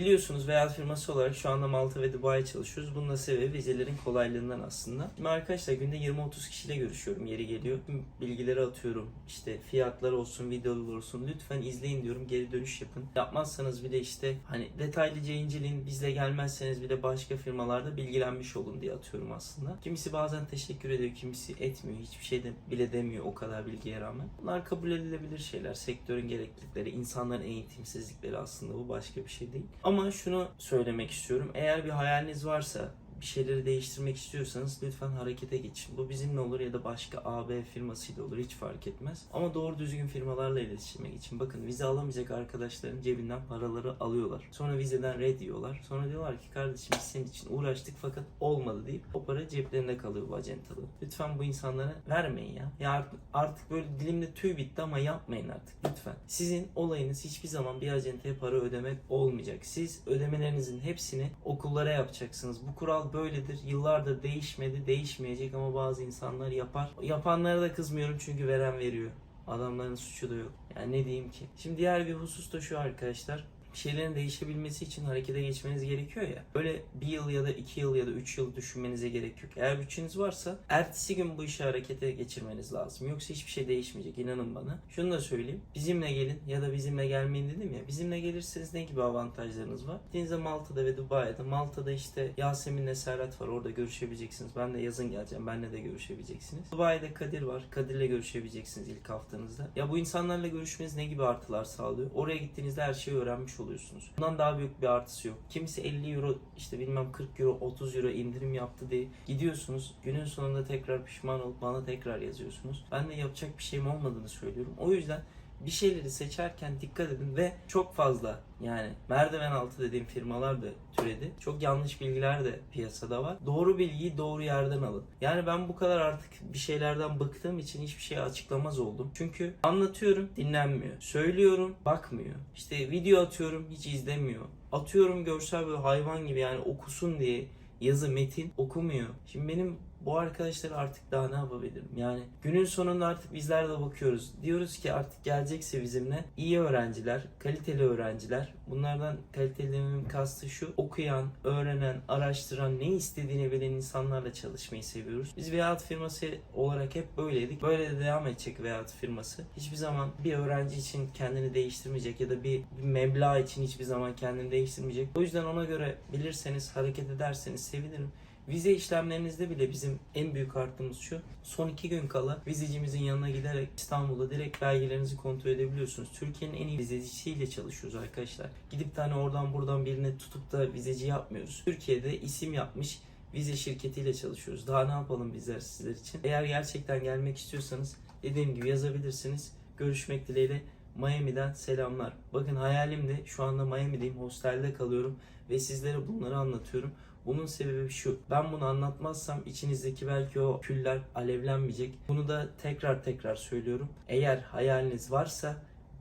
biliyorsunuz veya firması olarak şu anda Malta ve Dubai'ye çalışıyoruz. Bunun da sebebi vizelerin kolaylığından aslında. Şimdi arkadaşlar günde 20-30 kişiyle görüşüyorum. Yeri geliyor. Bilgileri atıyorum. İşte fiyatlar olsun, videolar olsun. Lütfen izleyin diyorum. Geri dönüş yapın. Yapmazsanız bile işte hani detaylıca inceleyin. Bizle gelmezseniz bile başka firmalarda bilgilenmiş olun diye atıyorum aslında. Kimisi bazen teşekkür ediyor, kimisi etmiyor. Hiçbir şey de bile demiyor o kadar bilgiye rağmen. Bunlar kabul edilebilir şeyler. Sektörün gereklilikleri, insanların eğitimsizlikleri aslında bu başka bir şey değil. Ama şunu söylemek istiyorum. Eğer bir hayaliniz varsa bir şeyleri değiştirmek istiyorsanız lütfen harekete geçin. Bu bizimle olur ya da başka AB firmasıyla olur hiç fark etmez. Ama doğru düzgün firmalarla iletişime geçin. Bakın vize alamayacak arkadaşların cebinden paraları alıyorlar. Sonra vizeden red diyorlar. Sonra diyorlar ki kardeşim biz senin için uğraştık fakat olmadı deyip o para ceplerinde kalıyor bu acentalı. Lütfen bu insanlara vermeyin ya. Ya artık, artık böyle dilimde tüy bitti ama yapmayın artık lütfen. Sizin olayınız hiçbir zaman bir acentaya para ödemek olmayacak. Siz ödemelerinizin hepsini okullara yapacaksınız. Bu kural böyledir. Yıllardır değişmedi, değişmeyecek ama bazı insanlar yapar. Yapanlara da kızmıyorum çünkü veren veriyor. Adamların suçu da yok. Yani ne diyeyim ki? Şimdi diğer bir husus da şu arkadaşlar. Şeylerin değişebilmesi için harekete geçmeniz gerekiyor ya. Böyle bir yıl ya da iki yıl ya da üç yıl düşünmenize gerek yok. Eğer bütçeniz varsa ertesi gün bu işi harekete geçirmeniz lazım. Yoksa hiçbir şey değişmeyecek inanın bana. Şunu da söyleyeyim. Bizimle gelin ya da bizimle gelmeyin dedim ya. Bizimle gelirseniz ne gibi avantajlarınız var? Gittiğinizde Malta'da ve Dubai'de. Malta'da işte Yasemin'le Serhat var. Orada görüşebileceksiniz. Ben de yazın geleceğim. Benle de görüşebileceksiniz. Dubai'de Kadir var. Kadir'le görüşebileceksiniz ilk haftanızda. Ya bu insanlarla görüşmeniz ne gibi artılar sağlıyor? Oraya gittiğinizde her şeyi öğrenmiş oluyorsunuz. Bundan daha büyük bir artısı yok. Kimisi 50 euro işte bilmem 40 euro 30 euro indirim yaptı diye gidiyorsunuz. Günün sonunda tekrar pişman olup bana tekrar yazıyorsunuz. Ben de yapacak bir şeyim olmadığını söylüyorum. O yüzden bir şeyleri seçerken dikkat edin ve çok fazla yani merdiven altı dediğim firmalar da türedi. Çok yanlış bilgiler de piyasada var. Doğru bilgiyi doğru yerden alın. Yani ben bu kadar artık bir şeylerden bıktığım için hiçbir şey açıklamaz oldum. Çünkü anlatıyorum dinlenmiyor. Söylüyorum bakmıyor. İşte video atıyorum hiç izlemiyor. Atıyorum görsel böyle hayvan gibi yani okusun diye yazı metin okumuyor. Şimdi benim bu arkadaşları artık daha ne yapabilirim? Yani günün sonunda artık bizler de bakıyoruz. Diyoruz ki artık gelecekse bizimle iyi öğrenciler, kaliteli öğrenciler. Bunlardan kaliteli kastı şu. Okuyan, öğrenen, araştıran, ne istediğini bilen insanlarla çalışmayı seviyoruz. Biz Veyahut firması olarak hep böyleydik. Böyle de devam edecek Veyahut firması. Hiçbir zaman bir öğrenci için kendini değiştirmeyecek ya da bir, bir meblağ için hiçbir zaman kendini değiştirmeyecek. O yüzden ona göre bilirseniz, hareket ederseniz sevinirim. Vize işlemlerinizde bile bizim en büyük artımız şu. Son iki gün kala vizecimizin yanına giderek İstanbul'da direkt belgelerinizi kontrol edebiliyorsunuz. Türkiye'nin en iyi vizecisiyle çalışıyoruz arkadaşlar. Gidip tane oradan buradan birine tutup da vizeci yapmıyoruz. Türkiye'de isim yapmış vize şirketiyle çalışıyoruz. Daha ne yapalım bizler sizler için? Eğer gerçekten gelmek istiyorsanız dediğim gibi yazabilirsiniz. Görüşmek dileğiyle Miami'den selamlar. Bakın hayalim de şu anda Miami'deyim. Hostelde kalıyorum ve sizlere bunları anlatıyorum. Bunun sebebi şu. Ben bunu anlatmazsam içinizdeki belki o küller alevlenmeyecek. Bunu da tekrar tekrar söylüyorum. Eğer hayaliniz varsa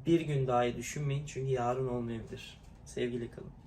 bir gün daha iyi düşünmeyin çünkü yarın olmayabilir. Sevgili kalın.